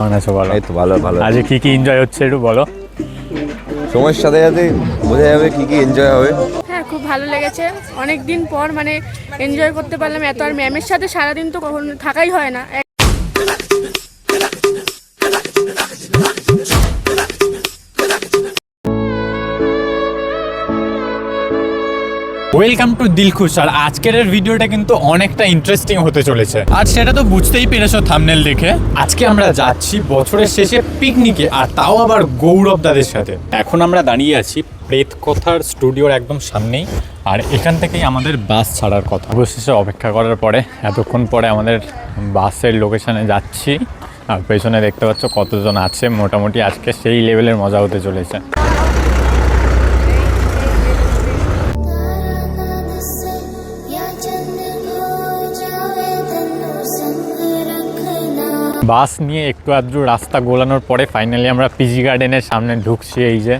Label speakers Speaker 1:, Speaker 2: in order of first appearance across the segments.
Speaker 1: কেমন আছো বলো।
Speaker 2: এই তো ভালো ভালো।
Speaker 1: আজকে কি কি এনজয় হচ্ছে একটু বলো।
Speaker 2: সময়ের সাথে সাথে বোঝা যাবে কি কি এনজয় হবে।
Speaker 3: হ্যাঁ খুব ভালো লেগেছে। অনেক দিন পর মানে এনজয় করতে পারলাম। এত আর ম্যামের সাথে সারাদিন তো কখনো থাকাই হয় না।
Speaker 1: ওয়েলকাম টু দিলখুশ আর আজকের ভিডিওটা কিন্তু অনেকটা ইন্টারেস্টিং হতে চলেছে। আর সেটা তো বুঝতেই পেরেছ থামনেল দেখে। আজকে আমরা যাচ্ছি বছরের শেষে পিকনিকে আর তাও আবার গৌরব দাদের সাথে। এখন আমরা দাঁড়িয়ে আছি প্রেত কথার স্টুডিওর একদম সামনেই, আর এখান থেকেই আমাদের বাস ছাড়ার কথা। অবশেষে অপেক্ষা করার পরে, এতক্ষণ পরে আমাদের বাসের লোকেশনে যাচ্ছি। আর পেছনে দেখতে পাচ্ছ কতজন আছে। মোটামুটি আজকে সেই লেভেলের মজা হতে চলেছে। বাস নিয়ে একটু আধটু রাস্তা গোলানোর পরে ফাইনালি আমরা পিজি গার্ডেনের সামনে ঢুকছি এই যে।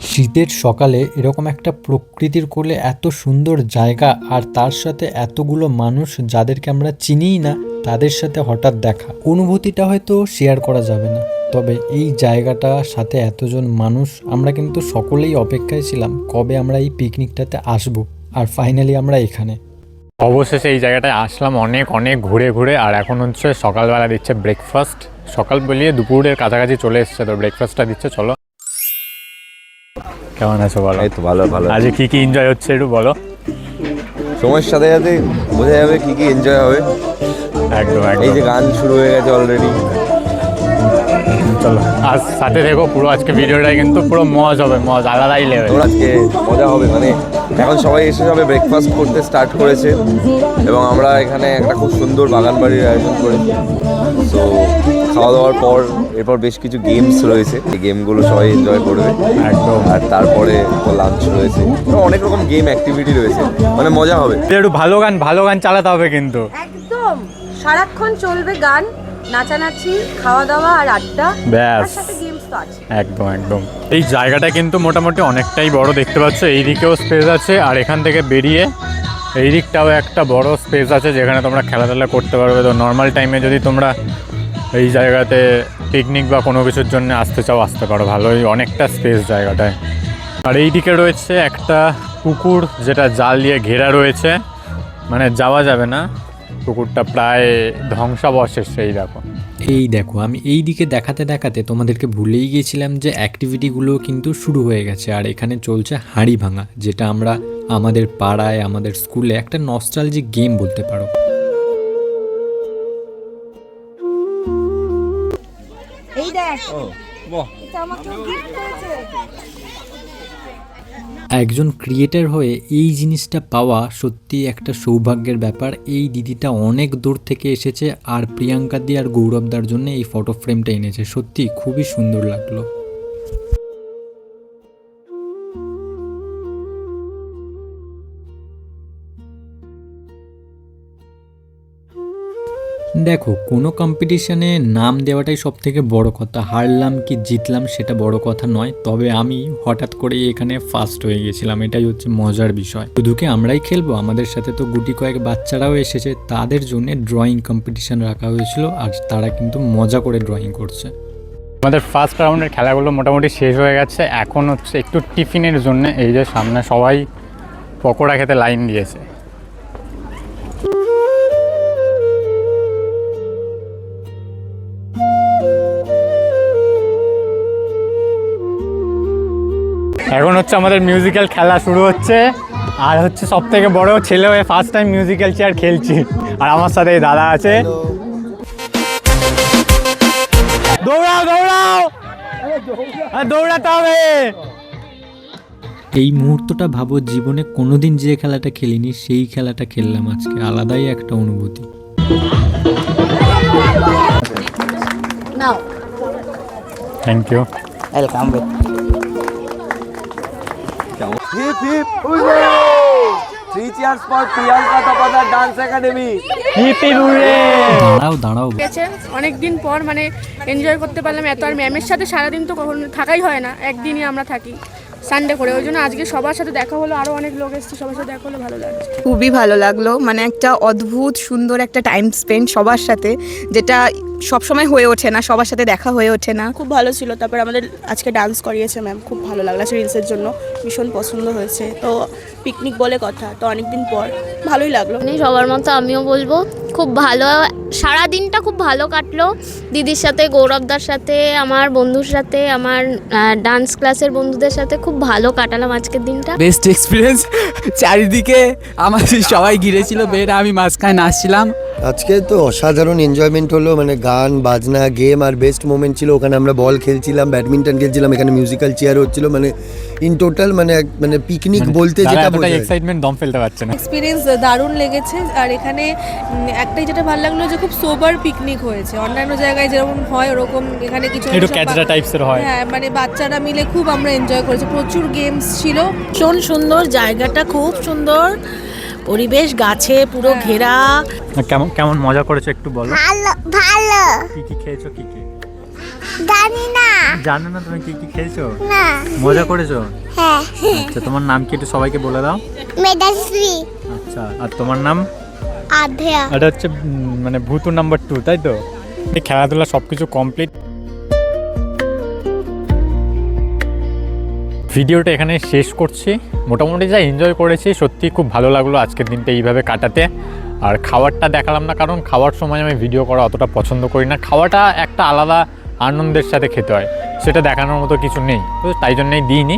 Speaker 4: শীতের সকালে এরকম একটা প্রকৃতির কোলে এত সুন্দর জায়গা আর তার সাথে এতগুলো মানুষ যাদেরকে আমরা চিনিই না, তাদের সাথে হঠাৎ দেখা। অনুভূতিটা হয়তো শেয়ার করা যাবে না। তবে এই জায়গাটা সাথে এতজন মানুষ, আমরা কিন্তু সকলেই অপেক্ষায় ছিলাম কবে আমরা এই পিকনিকটাতে আসব। আর ফাইনালি আমরা এখানে।
Speaker 1: অবশেষে এই জায়গাটায় আসলাম অনেক অনেক ঘুরে ঘুরে। আর এখন হচ্ছে সকালবেলা দিচ্ছে ব্রেকফাস্ট সকাল বলিয়ে দুপুরের কাছাকাছি চলে এসছে তো ব্রেকফাস্টটা দিচ্ছে চলো। কেমন আছো বলো?
Speaker 2: এই তো ভালো ভালো।
Speaker 1: আজকে কি কি এনজয় হচ্ছে একটু বলো?
Speaker 2: সময়ের সাথে সাথে বোঝা যাবে কি কি এনজয় হবে।
Speaker 1: একদম
Speaker 2: এই যে গান শুরু হয়ে গেছে অলরেডি
Speaker 1: চলো। আর সাথে দেখো পুরো আজকে ভিডিওটাই কিন্তু পুরো মজ হবে মজ আলাদাই লেভেল
Speaker 2: তোমরা আজকে মজা হবে মানে এখন সবাই এসে যাবে ব্রেকফাস্ট করতে স্টার্ট করেছে এবং আমরা এখানে একটা খুব সুন্দর বাগান বাড়ির আয়োজন করেছি। তো খাওয়া দাওয়ার পর এরপর বেশ কিছু গেমস রয়েছে এই গেমগুলো সবাই এনজয় করবে।
Speaker 1: একদম।
Speaker 2: আর তারপরে লাঞ্চ রয়েছে। অনেক রকম গেম অ্যাক্টিভিটি রয়েছে মানে মজা হবে।
Speaker 1: একটু ভালো গান ভালো গান চালাতে হবে কিন্তু।
Speaker 5: একদম। সারাক্ষণ চলবে গান নাচানাচি খাওয়া দাওয়া আর আড্ডা
Speaker 1: ব্যাস। একদম একদম। এই জায়গাটা কিন্তু মোটামুটি অনেকটাই বড় দেখতে পাচ্ছ। এই দিকেও স্পেস আছে আর এখান থেকে বেরিয়ে এই দিকটাও একটা বড় স্পেস আছে যেখানে তোমরা খেলাধুলা করতে পারবে। তো নর্মাল টাইমে যদি তোমরা এই জায়গাতে পিকনিক বা কোনো কিছুর জন্য আসতে চাও আসতে পারো। ভালোই অনেকটা স্পেস জায়গাটায়। আর এই দিকে রয়েছে একটা পুকুর যেটা জাল দিয়ে ঘেরা রয়েছে। মানে যাওয়া যাবে না। পুকুরটা প্রায় ধ্বংসাবশেষ সেই দেখো।
Speaker 4: এই দেখো আমি এই দিকে দেখাতে দেখাতে তোমাদেরকে ভুলেই গিয়েছিলাম যে অ্যাক্টিভিটিগুলো কিন্তু শুরু হয়ে গেছে আর এখানে চলছে হাঁড়ি ভাঙা যেটা আমরা আমাদের পাড়ায় আমাদের স্কুলে একটা নস্টালজিক গেম বলতে পারো।
Speaker 5: এই দেখ এটা আমাকে গিফট করেছে
Speaker 4: একজন ক্রিয়েটার হয়ে এই জিনিসটা পাওয়া সত্যি একটা সৌভাগ্যের ব্যাপার। এই দিদিটা অনেক দূর থেকে এসেছে আর প্রিয়াঙ্কা দি আর গৌরবদার জন্য এই ফটো ফ্রেমটা এনেছে। সত্যি খুবই সুন্দর লাগল। দেখো, কোনো কম্পিটিশানে নাম দেওয়াটাই সব থেকে বড় কথা। হারলাম কি জিতলাম সেটা বড় কথা নয়, তবে আমি হঠাৎ করে এখানে ফার্স্ট হয়ে গেছিলাম। এটাই হচ্ছে মজার বিষয়। শুধু কি আমরাই খেলব। আমাদের সাথে তো গুটি কয়েক বাচ্চারাও এসেছে, তাদের জন্য ড্রয়িং কম্পিটিশান রাখা হয়েছিল আর তারা কিন্তু মজা করে ড্রয়িং করছে।
Speaker 1: আমাদের ফার্স্ট রাউন্ডের খেলাগুলো মোটামুটি শেষ হয়ে গেছে। এখন হচ্ছে একটু টিফিনের জন্য এই যে সামনে সবাই পকোড়া খেতে লাইন দিয়েছে। এখন হচ্ছে আমাদের মিউজিক্যাল খেলা শুরু হচ্ছে। আর হচ্ছে সব থেকে বড় ছেলে হয়ে ফার্স্ট টাইম মিউজিক্যাল চেয়ার খেলছি। আর আমার সাথে এই দাদা আছে। দৌড়াও দৌড়াও! আর দৌড়াতে হবে।
Speaker 4: এই মুহূর্তটা ভাবো জীবনে কোনোদিন যে খেলাটা খেলিনি সেই খেলাটা খেললাম আজকে। আলাদাই একটা অনুভূতি।
Speaker 1: Thank you
Speaker 6: welcome
Speaker 2: hip hip three cheers for Priyanka Tapadar Dance Academy
Speaker 4: দাঁড়াও দাঁড়াও।
Speaker 3: গেছে। অনেক দিন পর মানে এনজয় করতে পারলাম এত। আর ম্যামের সাথে সারাদিন তো কখনো থাকাই হয় না। একদিনই আমরা থাকি সানডে করে। ওই জন্য আজকে সবার সাথে দেখা হলো। আরও অনেক লোক এসছে। সবার সাথে দেখা হলো ভালো লাগছে।
Speaker 7: খুবই ভালো লাগল। মানে একটা অদ্ভুত সুন্দর একটা টাইম স্পেন্ড সবার সাথে। যেটা
Speaker 6: সব সময় হয়ে ওঠে না সবার সাথে দেখা হয়ে ওঠে না।
Speaker 7: খুব ভালো ছিল তারপর আমাদের আজকে ডান্স করিয়েছে ম্যাম খুব ভালো লাগল আছে রিলসের জন্য ভীষণ পছন্দ হয়েছে। তো পিকনিক বলে কথা তো অনেকদিন পর ভালোই লাগল।
Speaker 8: মানে সবার মতো আমিও বলব খুব ভালো সারা দিনটা খুব ভালো কাটলো। দিদির সাথে গৌরবদার সাথে আমার বন্ধুর সাথে আমার ডান্স ক্লাসের বন্ধুদের সাথে খুব ভালো কাটালাম আজকের দিনটা।
Speaker 9: বেস্ট এক্সপিরিয়েন্স চারিদিকে আমার সবাই ঘিরেছিল বের আমি মাঝখানে নাচছিলাম।
Speaker 10: আজকে তো অসাধারণ এনজয়মেন্ট হলো মানে গান বাজনা গেম আর বেস্ট মোমেন্ট ছিল। ওখানে আমরা বল খেলছিলাম ব্যাডমিন্টন খেলছিলাম এখানে মিউজিক্যাল চেয়ার হচ্ছিল মানে ইন টোটাল মানে মানে পিকনিক বলতে যেটা বোঝায়।
Speaker 1: এক্সাইটমেন্ট দম ফেলতে পারছে না।
Speaker 7: এক্সপিরিয়েন্স দারুণ লেগেছে আর এখানে একটাই যেটা ভালো লাগল যে খুব সোবার পিকনিক হয়েছে। অন্যান্য জায়গায় যেরকম হয় ওরকম এখানে কিছু
Speaker 1: একটু টাইপসের হয়।
Speaker 7: হ্যাঁ মানে বাচ্চারা মিলে খুব আমরা এনজয় করেছি। প্রচুর গেমস ছিল।
Speaker 5: ভীষণ সুন্দর জায়গাটা খুব সুন্দর পরিবেশ গাছে পুরো ঘেরা।
Speaker 1: কেমন কেমন মজা করেছ একটু বলো।
Speaker 11: ভালো ভালো।
Speaker 1: কি কি খেয়েছো কি কি?
Speaker 11: জানি না।
Speaker 1: জানো না তুমি কি কি খেয়েছো?
Speaker 11: না।
Speaker 1: মজা করেছ?
Speaker 11: হ্যাঁ।
Speaker 1: আচ্ছা তোমার নাম কি একটু সবাইকে বলে দাও।
Speaker 11: মেধাশ্রী।
Speaker 1: আচ্ছা আর তোমার নাম? এটা হচ্ছে মানে ভূতু নাম্বার টু তাই তো? খেলাধুলা সবকিছু কমপ্লিট ভিডিওটা এখানে শেষ করছি। মোটামুটি যা এনজয় করেছি, সত্যি খুব ভালো লাগল আজকের দিনটা এইভাবে কাটাতে। আর খাবারটা দেখালাম না, কারণ খাওয়ার সময় আমি ভিডিও করা অতটা পছন্দ করি না। খাওয়াটা একটা আলাদা আনন্দের সাথে খেতে হয়। সেটা দেখানোর মতো কিছু নেই, তো তাই জন্যই দিইনি।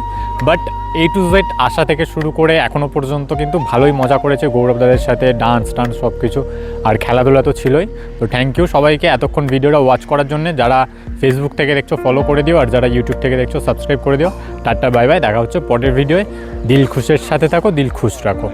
Speaker 1: বাট এ টু জেড আসা থেকে শুরু করে এখনও পর্যন্ত কিন্তু ভালোই মজা করেছে গৌরব দাদের সাথে ডান্স টান্স সব কিছু আর খেলাধুলা তো ছিলই। তো থ্যাংক ইউ সবাইকে এতক্ষণ ভিডিওটা ওয়াচ করার জন্য। যারা ফেসবুক থেকে দেখছ ফলো করে দিও, আর যারা ইউটিউব থেকে দেখছ সাবস্ক্রাইব করে দিও। টাটা বাই বাই দেখা হচ্ছে পরের ভিডিওয়ে দিল খুশের সাথে থাকো, দিল খুশ রাখো।